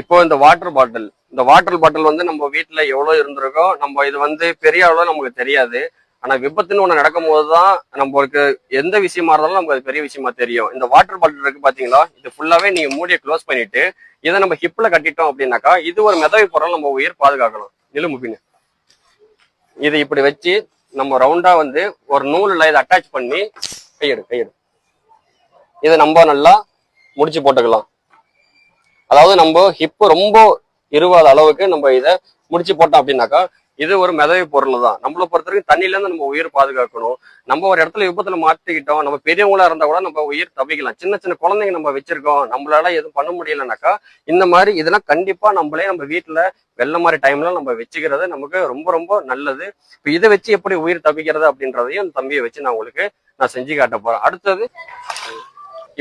இப்போ இந்த water bottle இந்த வாட்டர் பாட்டில் வந்து நம்ம வீட்டில் எவ்வளவு இருந்திருக்கோம் நம்ம இது வந்து பெரிய அளவுல நமக்கு தெரியாது. ஆனா விபத்துன்னு ஒண்ணு நடக்கும்போது தான் நம்மளுக்கு எந்த விஷயமா இருந்தாலும் நமக்கு அது பெரிய விஷயமா தெரியும். இந்த வாட்டர் பாட்டில் இருக்கு பாத்தீங்களா? இது ஃபுல்லாவே நீங்க மூடியை க்ளோஸ் பண்ணிட்டு இதை நம்ம ஹிப்ல கட்டிட்டோம் அப்படின்னாக்கா இது ஒரு மிதவை பொருள் நம்ம உயிர் பாதுகாக்கலாம். நிலுமுப்பின்னு இதை இப்படி வச்சு நம்ம ரவுண்டா வந்து ஒரு நூலில் இதை அட்டாச் பண்ணி கையெடு கையெடு. இதை நம்ம நல்லா முடிச்சு போட்டுக்கலாம். அதாவது நம்ம ஹிப்பு ரொம்ப இருவாத அளவுக்கு நம்ம இதை முடிச்சு போட்டோம் அப்படின்னாக்கா இது ஒரு மிதவை பொருள் தான். நம்மளை பொறுத்த வரைக்கும் தண்ணியிலேருந்து நம்ம உயிர் பாதுகாக்கணும். நம்ம ஒரு இடத்துல விபத்துல மாட்டிக்கிட்டோம் நம்ம பெரியவங்களா இருந்தா கூட நம்ம உயிர் தப்பிக்கலாம் சின்ன சின்ன குழந்தைங்க நம்ம வச்சிருக்கோம் நம்மளால எதுவும் பண்ண முடியலனாக்கா இந்த மாதிரி இதெல்லாம் கண்டிப்பா நம்மளே நம்ம வீட்டுல வெள்ள மாதிரி டைம்ல நம்ம வச்சுக்கிறது நமக்கு ரொம்ப ரொம்ப நல்லது. இப்போ இதை வச்சு எப்படி உயிர் தவிக்கிறது அப்படின்றதையும் இந்த தம்பியை வச்சு நான் உங்களுக்கு நான் செஞ்சு காட்ட போறேன். அடுத்தது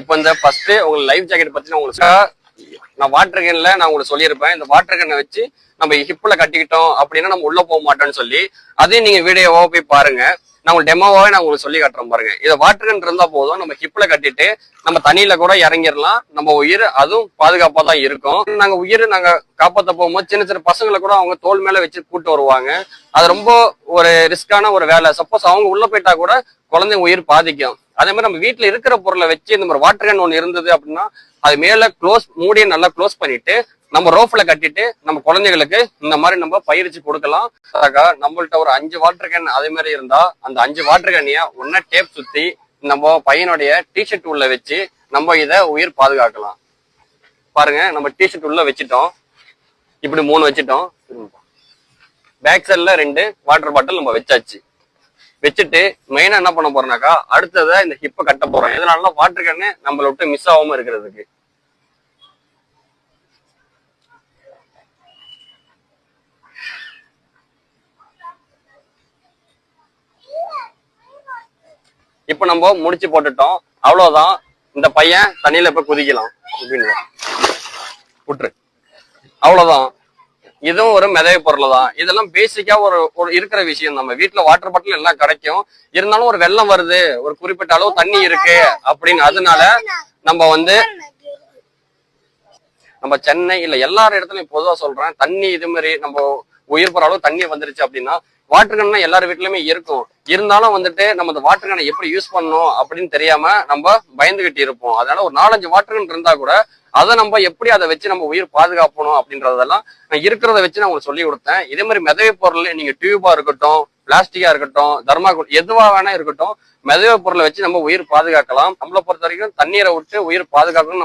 இப்போ இந்த ஃபர்ஸ்ட் உங்களுக்கு லைஃப் ஜாக்கெட் பத்தி நான் உங்களுக்கு நான் வாட்டர் கேன்ல நான் உங்களுக்கு சொல்லியிருப்பேன். இந்த வாட்டர் கேனை வச்சு நம்ம ஹிப்ல கட்டிக்கிட்டோம் அப்படின்னா நம்ம உள்ள போக மாட்டோம்னு சொல்லி அதையும் நீங்க வீடியோவா போய் பாருங்க. நான் உங்களுக்கு டெமோவாவே நான் உங்களுக்கு சொல்லி காட்டுறேன் பாருங்க. இதை வாட்டர் கேன் இருந்தா போதும். நம்ம ஹிப்ல கட்டிட்டு நம்ம தண்ணியில கூட இறங்கிடலாம். நம்ம உயிர் அதுவும் பாதுகாப்பா தான் இருக்கும். நாங்க உயிர் நாங்க காப்பாத்த போகும்போது சின்ன சின்ன பசங்களை கூட அவங்க தோல் மேல வச்சு கூட்டு வருவாங்க. அது ரொம்ப ஒரு ரிஸ்கான ஒரு வேலை. சப்போஸ் அவங்க உள்ள போயிட்டா கூட குழந்தைங்க உயிர் பாதிக்கும். அதே மாதிரி நம்ம வீட்டில் இருக்கிற பொருளை வச்சு இந்த மாதிரி வாட்டர் கேன் ஒன்று இருந்தது அப்படின்னா அது மேலே க்ளோஸ் மூடியை நல்லா க்ளோஸ் பண்ணிட்டு நம்ம ரோஃபில் கட்டிட்டு நம்ம குழந்தைகளுக்கு இந்த மாதிரி நம்ம பயிற்சி கொடுக்கலாம். நம்மள்ட்ட ஒரு அஞ்சு வாட்டர் கேன் அதே மாதிரி இருந்தா அந்த அஞ்சு வாட்டர் கேனையை ஒன்னா டேப் சுத்தி நம்ம பையனுடைய டிஷர்ட் உள்ள வச்சு நம்ம இதை உயிர் பாதுகாக்கலாம். பாருங்க நம்ம டிஷர்ட் உள்ள வச்சுட்டோம். இப்படி மூணு வச்சுட்டோம். பேக் சைடில் ரெண்டு வாட்டர் பாட்டில் நம்ம வச்சாச்சு. வச்சுட்டு மெயினா என்ன பண்ண போறோம்னாக்கா அடுத்ததை இந்த ஹிப்பை கட்ட போறோம் இதனால வாட்டர் கேன்னு நம்மள விட்டு மிஸ் ஆகாம இருக்கிறதுக்கு. இப்ப நம்ம முடிச்சு போட்டுட்டோம். அவ்வளவுதான். இந்த பையன் தண்ணியில போய் குதிக்கலாம். அப்படின்னு விட்டுரு. அவ்வளவுதான். இதுவும் ஒரு மிதவை பொருள் தான். இதெல்லாம் பேசிக்கா ஒரு ஒரு இருக்கிற விஷயம் நம்ம. வீட்டுல வாட்டர் பாட்டில் எல்லாம் கிடைக்கும். இருந்தாலும் ஒரு வெள்ளம் வருது. ஒரு குறிப்பிட்ட அளவு தண்ணி இருக்கு அப்படின்னு. அதனால நம்ம வந்து நம்ம சென்னை இல்ல எல்லா இடத்துலயும் பொதுவா சொல்றேன். தண்ணி இது மாதிரி நம்ம உயிர் போற அளவு தண்ணி வந்துருச்சு அப்படின்னா வாட்டர் கேன் எல்லார் வீட்லயுமே இருக்கும். இருந்தாலும் வந்துட்டு நம்ம அந்த வாட்டர் கேனை எப்படி யூஸ் பண்ணணும் அப்படின்னு தெரியாம நம்ம பயந்துகிட்டு இருப்போம். அதனால ஒரு நாலஞ்சு வாட்டர் கேன் இருந்தா கூட அதை நம்ம எப்படி அதை வச்சு நம்ம உயிர் பாதுகாக்கணும் அப்படின்றதெல்லாம் நான் இருக்கிறத வச்சு நான் உங்களுக்கு சொல்லி கொடுத்தேன். இதே மாதிரி மிதவை பொருள் நீங்க டியூபா இருக்கட்டும் பிளாஸ்டிக்கா இருக்கட்டும் தர்மாகோல் எதுவா வேணா இருக்கட்டும் மிதவை பொருளை வச்சு நம்ம உயிர் பாதுகாக்கலாம். நம்மளை பொறுத்த வரைக்கும் தண்ணீரை விட்டு உயிர் பாதுகாக்கணும்